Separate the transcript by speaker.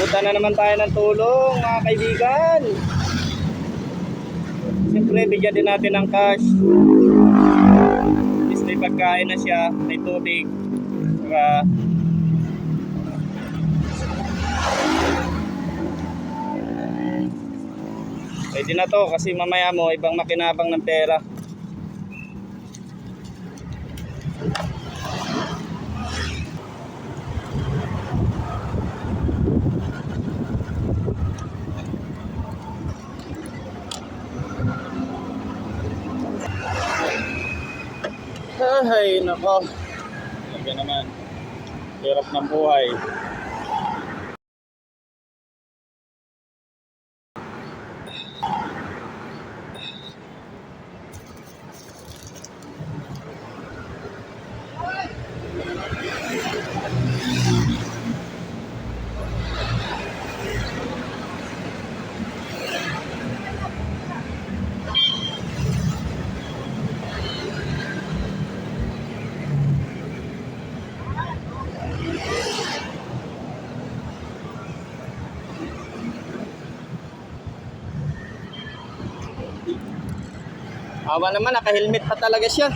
Speaker 1: Abutan na naman tayo ng tulong mga kaibigan. Siyempre, bigyan din natin ng cash. At may pagkain na siya, may tubig. Saka, Pwede na to kasi mamaya mo ibang makinabang ng pera. Ay, nako. Talaga naman. Hirap ng buhay. Awa naman, naka-helmet pa talaga siya.